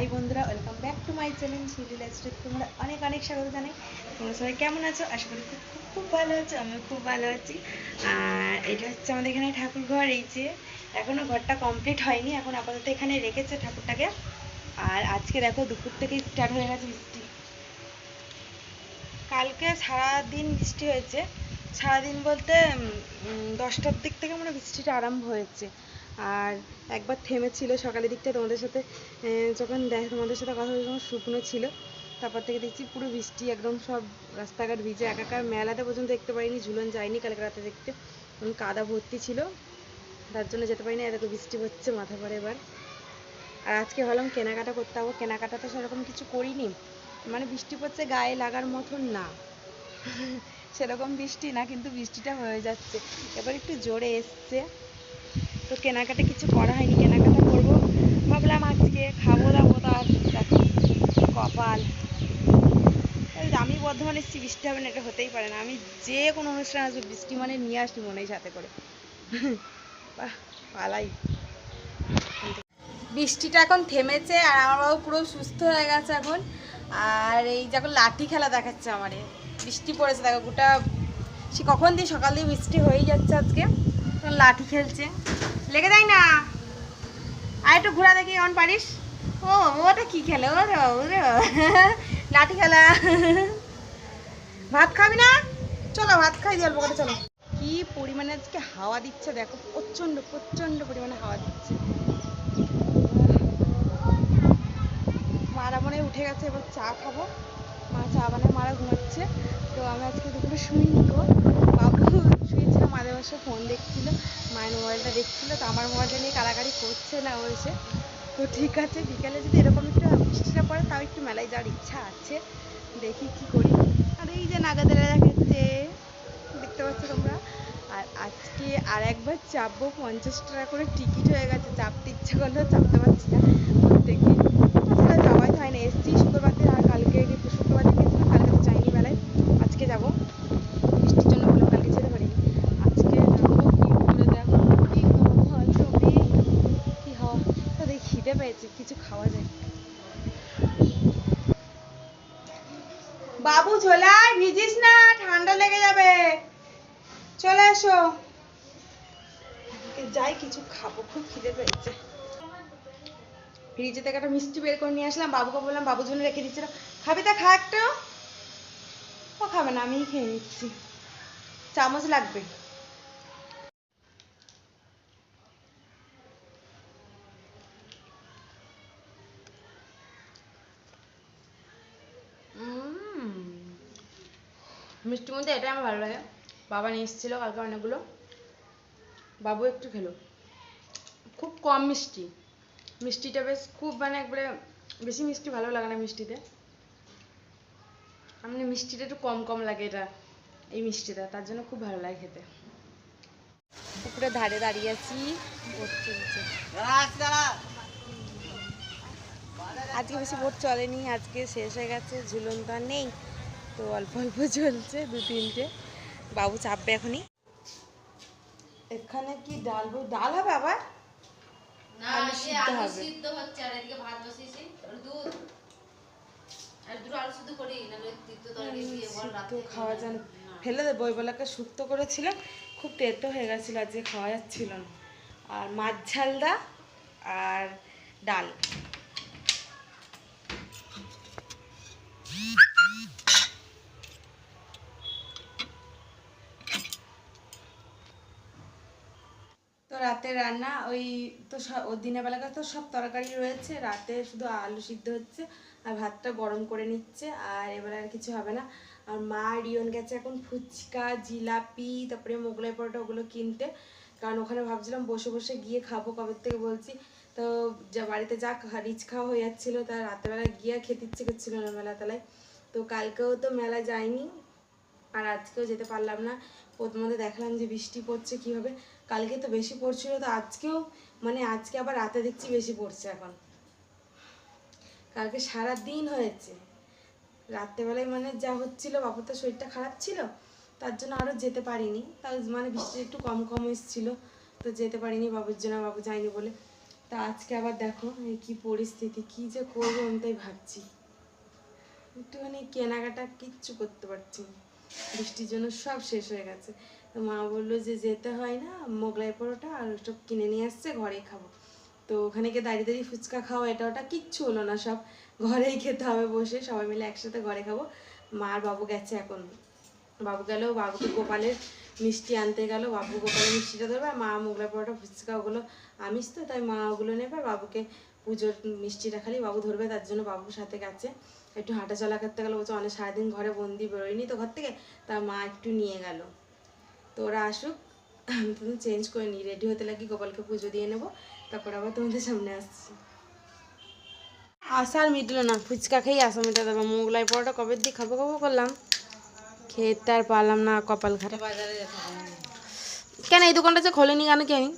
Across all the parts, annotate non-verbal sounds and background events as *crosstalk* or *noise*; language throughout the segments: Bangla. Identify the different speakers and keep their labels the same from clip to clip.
Speaker 1: হাই বন্ধুরা, welcome back to my channel শিডি lifestyle তোমরা অনেক অনেক স্বাগত জানাই। তোমরা সবাই কেমন আছো? আশা করি খুব খুব খুব ভালো আছো, আমিও খুব ভালো আছি। আর এটা হচ্ছে আমাদের এখানে ঠাকুর ঘর, এই যে এখনও ঘরটা কমপ্লিট হয়নি, এখন আপাতত এখানে রেখেছে ঠাকুরটাকে। আর আজকে দেখো দুপুর থেকে স্টার্ট হয়ে গেছে বৃষ্টি। কালকে সারাদিন বৃষ্টি হয়েছে। সারাদিন বলতে দশটার দিক থেকে মানে বৃষ্টিটা আরম্ভ হয়েছে। আর একবার থেমেছিল সকালের দিকটা, তোমাদের সাথে যখন দেখ, তোমাদের সাথে কথা বলে যখন শুকনো ছিল। তারপর থেকে দেখছি পুরো বৃষ্টি একদম সব রাস্তাঘাট ভিজে, একাকার মেলাতে পর্যন্ত দেখতে পাইনি, ঝুলন যায়নি কালকে রাতে দেখতে। কাদা ভর্তি ছিল, তার জন্য যেতে পারিনি, এত বৃষ্টি হচ্ছে মাথা পরে এবার। আর আজকে ভাবলাম কেনাকাটা করতে যাব, কেনাকাটা তো সেরকম কিছু করিনি। মানে বৃষ্টি পড়ছে, গায়ে লাগার মতন না। *laughs* সেরকম বৃষ্টি না, কিন্তু বৃষ্টিটা হয়ে যাচ্ছে। এবার একটু জোরে এসছে। তো কেনাকাটা কিছু করা হয়নি, কেনাকাটা করব। ভাবলাম আজকে খাব দাবো তার দেখো কপাল। আমি বর্ধমান এসেছি, বৃষ্টি হবে না, এটা হতেই পারে না। আমি যে কোনো অনুষ্ঠান আসব বৃষ্টি মানে নিয়ে আসি মনে হয় সাথে করে। পালাই। বৃষ্টিটা এখন থেমেছে আর আমার বাবু পুরো সুস্থ হয়ে গেছে এখন। আর এই যে এখন লাঠি খেলা দেখাচ্ছে আমারে। বৃষ্টি পড়েছে, দেখো গোটা সে কখন দিয়ে সকাল দিয়ে বৃষ্টি হয়েই যাচ্ছে আজকে। লাঠি খেলছে। লেগে যায় না। আর একটু ঘোরা দেখি, অন পারিস? ও, ওটা কি খেলে? ও লাঠি খেলা। ভাত খাবি না? চলো, ভাত খাই, দিয়ে অল্প করে চলো। কি পরিমাণে আজকে হাওয়া দিচ্ছে, দেখো। প্রচণ্ড প্রচণ্ড পরিমাণে হাওয়া দিচ্ছে। মারা মনে উঠে গেছে, এবার চা খাব। মা চা বানায়, মারা ঘুমাচ্ছে। তো আমি আজকে দুপুরে শুইনি গো। বাবু মাঝে বসে ফোন দেখছিল, মায়ের মোবাইলটা দেখছিল, তো আমার মোবাইলটা নিয়ে কারাকারি করছে না ও এসে তো ঠিক আছে, বিকালে যদি এরকম একটু বৃষ্টিটা পড়ে, তাও একটু মেলায় যাওয়ার ইচ্ছা আছে। দেখি কি করি। আর এই যে নাগাদেরা দেখাচ্ছে দেখতে পাচ্ছ তোমরা, আর আজকে আর একবার চাপবো পঞ্চাশ টাকা করে টিকিট হয়ে গেছে। চাপতে ইচ্ছে করলেও চাপতে পারছি না। প্রত্যেকদিন তাছাড়া যাওয়াই হয় না। এসছি শুক্রবার দিন আর কালকে চলে এসো আজকে যাই কিছু খাব খুব খিদে পেয়েছে। ফ্রিজে থেকে একটা মিষ্টি বের করে নিয়ে আসলাম বাবুকে বললাম বাবুর জন্য রেখে দিচ্ছিলাম খাবি তা খা একটু। ও খাবে না আমিই খেয়ে নিচ্ছি। চামচ লাগবে। উম, মিষ্টির মধ্যে এটাই আমার ভালো লাগে। বাবা নিয়ে এসেছিল কালকে অনেকগুলো। বাবু একটু খেলো। খুব কম মিষ্টি। মিষ্টিটা বেশ খুব মানে একবারে বেশি মিষ্টি ভালো লাগে না মিষ্টিতে। আমি মিষ্টিটা একটু কম কম লাগে এটা এই মিষ্টিটা। তার জন্য খুব ভালো লাগে খেতে। পুকুরের ধারে দাঁড়িয়ে আছি। আজকে বেশি বোট চলেনি আজকে শেষ হয়ে গেছে ঝুলন তো আর নেই। তো অল্প অল্প চলছে দু তিনটে। বাবু চাপবে এখনই। এখানে কি ডাল বউ ডাল হবে আবার?
Speaker 2: না
Speaker 1: আলু
Speaker 2: যে
Speaker 1: সিদ্ধ
Speaker 2: হচ্ছে আর এদিকে ভাত বসিয়েছি। আর দুধ। আর দুটো আলু সিদ্ধ করি নাহলে তিতো তরকারি দিয়ে বল রাতে
Speaker 1: খাওয়া যায় না ফেলে দেবো ওই বলাকে শুক্তো করেছিলাম খুব তেতো হয়ে গেছিল আজকে খাওয়া যাচ্ছিল না। আর মাছ ঝালদা আর ডাল। রাতে রান্না, ওই তো ও দিনের বেলাকা তো সব তরকারি রয়েছে। রাতে শুধু আলু সিদ্ধ হচ্ছে আর ভাতটা গরম করে নিচ্ছে আর এবার আর কিছু হবে না। আর মা রিয়ন গেছে এখন ফুচকা, জিলাপি, তারপরে মোগলাই পরোটা ওগুলো কিনতে। কারণ ওখানে ভাবছিলাম বসে বসে গিয়ে খাব কবে থেকে বলছি। তো যা, বাড়িতে যা রিচ খাওয়া হয়ে যাচ্ছিল। তার রাতেরবেলা গিয়ে খেতে ইচ্ছে করছিল না মেলা তলায় তো কালকেও তো মেলা যায়নি। আর আজকেও যেতে পারলাম না। প্রথমে দেখলাম যে বৃষ্টি পড়ছে কি হবে কালকে তো বেশি পড়ছিল, তো আজকেও মানে আজকে আবার রাতে দেখছি বেশি পড়ছে এখন। কালকে সারা দিন হয়েছে। রাত্রেবেলায় মানে যা হচ্ছিল বাবুর তো শরীরটা খারাপ ছিল, তার জন্য আরও যেতে পারিনি। তাও মানে বৃষ্টি একটু কম কম এসেছিল, তো যেতে পারিনি বাবুর জন্য, বাবু যায়নি বলে। তা আজকে আবার দেখো এই কি পরিস্থিতি, কি যে করব আমি তাই ভাবছি। একটুখানি কেনাকাটা কিচ্ছু করতে পারছি না। বৃষ্টির জন্য সব শেষ হয়ে গেছে। তো মা বলল যে যেতে হয় না, মোগলাই পরোটা আর ওসব কিনে নিয়ে আসছে ঘরেই খাব। তো ওখানে গিয়ে দাঁড়িয়ে দাঁড়িয়ে ফুচকা খাওয়া, এটা ওটা কিচ্ছু হলো না সব। ঘরেই খেতে হবে বসে, সবাই মিলে একসাথে ঘরে খাব। মা আর বাবু গেছে এখন। বাবু গেল, বাবুকে গোপালের মিষ্টি আনতে গেল, বাবু গোপালের মিষ্টিটা ধরবে, আর মা মোগলাই পরোটা, ফুচকা ওগুলো আমিষ তো, তাই মা ওগুলো নেবে, বাবুকে পুজোর মিষ্টিটা খালি বাবু ধরবে, তার জন্য বাবুর সাথে গেছে। একটু হাঁটা চলা করতে গেলো, বলছে অনেক সারাদিন ঘরে বন্দি বেরোয়নি তো ঘর থেকে। তার মা একটু নিয়ে গেল। তো ওরা আসুক আমি তো চেঞ্জ করে নিই রেডি হতে লাগি, গোপালকে পুজো দিয়ে নেব। তারপর আবার তোমাদের সামনে আসছি। আসার মিটলো না, ফুচকা খেয়ে আসা মিটা দেবো মোগলাই পরোটা কবে দিয়ে খাব খাব করলাম। খেতে আর পারলাম না কপাল
Speaker 2: বাজারে
Speaker 1: কেন এই দোকানটা যে খোলেনি কেন কি আমি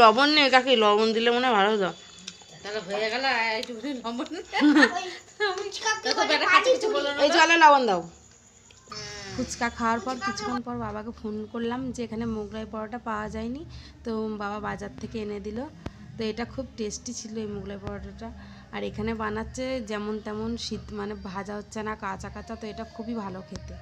Speaker 1: লবণ নেই, কাকি লবণ দিলে মনে হয় ভালো হতো।
Speaker 2: তাহলে হয়ে গেল লবণ
Speaker 1: এই জলে লবণ দাও। ফুচকা খাওয়ার পর কিছুক্ষণ পর বাবাকে ফোন করলাম যে এখানে মোগলাই পরোটা পাওয়া যায়নি তো বাবা বাজার থেকে এনে দিল। তো এটা খুব টেস্টি ছিল এই মোগলাই পরোটাটা। আর এখানে বানাচ্ছে যেমন তেমন শীত মানে ভাজা হচ্ছে না কাঁচা কাঁচা তো এটা খুবই ভালো খেতে।